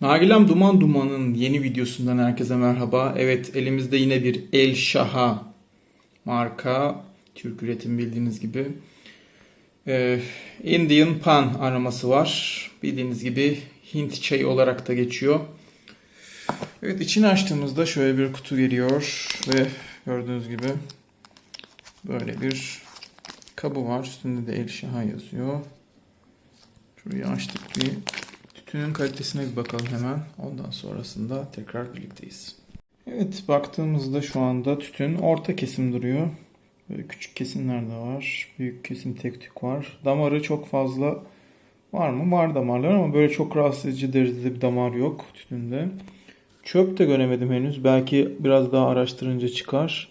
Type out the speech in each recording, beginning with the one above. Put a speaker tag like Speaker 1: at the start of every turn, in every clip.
Speaker 1: Nargilem Duman Duman'ın yeni videosundan herkese merhaba. Evet elimizde yine bir El Şaha marka. Türk üretim bildiğiniz gibi. Ee, Indian Pan aroması var. Bildiğiniz gibi Hint çayı olarak da geçiyor. Evet içini açtığımızda şöyle bir kutu geliyor ve gördüğünüz gibi böyle bir kabı var. Üstünde de El Şaha yazıyor. Şurayı açtık bir Tütünün kalitesine bir bakalım hemen. Ondan sonrasında tekrar birlikteyiz. Evet baktığımızda şu anda tütün orta kesim duruyor. Böyle küçük kesimler de var. Büyük kesim tek tük var. Damarı çok fazla var mı? Var damarlar ama böyle çok rahatsız edici derecede bir damar yok tütünde. Çöp de göremedim henüz. Belki biraz daha araştırınca çıkar.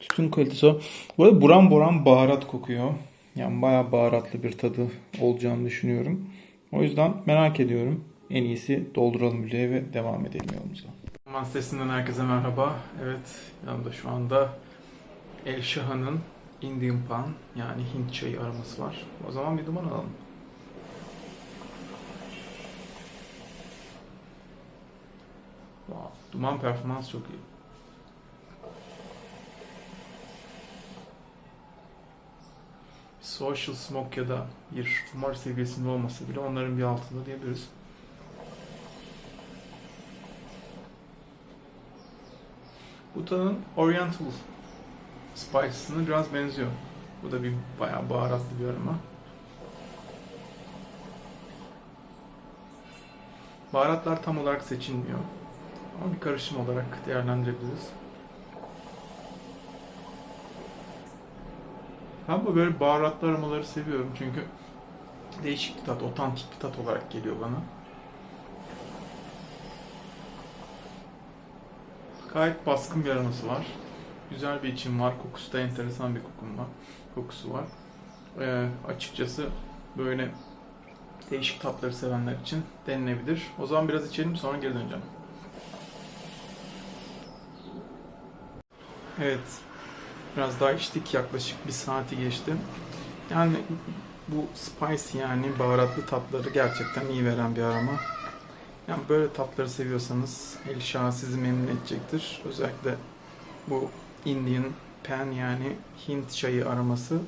Speaker 1: Tütün kalitesi o. Bu arada buram buram baharat kokuyor. Yani bayağı baharatlı bir tadı olacağını düşünüyorum. O yüzden merak ediyorum. En iyisi dolduralım bileğe ve devam edelim yolumuza. Aman sesinden herkese merhaba. Evet yanımda şu anda El Şaha'nın Indian Pan yani Hint çayı aroması var. O zaman bir duman alalım. Wow, duman performans çok iyi. Social smoke ya da bir kumar seviyesinde olmasa bile onların bir altında diyebiliriz. Bu tadın Oriental Spices'ına biraz benziyor. Bu da bir bayağı baharatlı bir aroma. Baharatlar tam olarak seçilmiyor. Ama bir karışım olarak değerlendirebiliriz. Ben bu böyle baharatlı aromaları seviyorum çünkü değişik bir tat, otantik bir tat olarak geliyor bana. Gayet baskın bir aroması var. Güzel bir içim var. Kokusu da enteresan bir kokum var. Kokusu var. Ee, açıkçası böyle değişik tatları sevenler için denilebilir. O zaman biraz içelim sonra geri döneceğim. Evet, Biraz daha içtik yaklaşık bir saati geçti. Yani bu spice yani baharatlı tatları gerçekten iyi veren bir aroma. Yani böyle tatları seviyorsanız El Şah sizi memnun edecektir. Özellikle bu Indian Pan yani Hint çayı aroması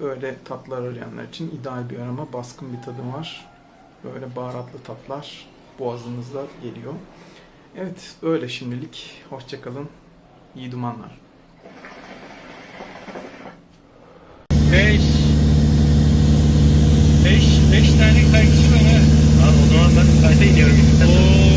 Speaker 1: böyle tatlar arayanlar için ideal bir aroma. Baskın bir tadı var. Böyle baharatlı tatlar boğazınızda geliyor. Evet böyle şimdilik. Hoşçakalın. İyi dumanlar.
Speaker 2: Tane kayıkçı ha.
Speaker 3: Abi o zaman ben kayda iniyorum.
Speaker 2: Oo.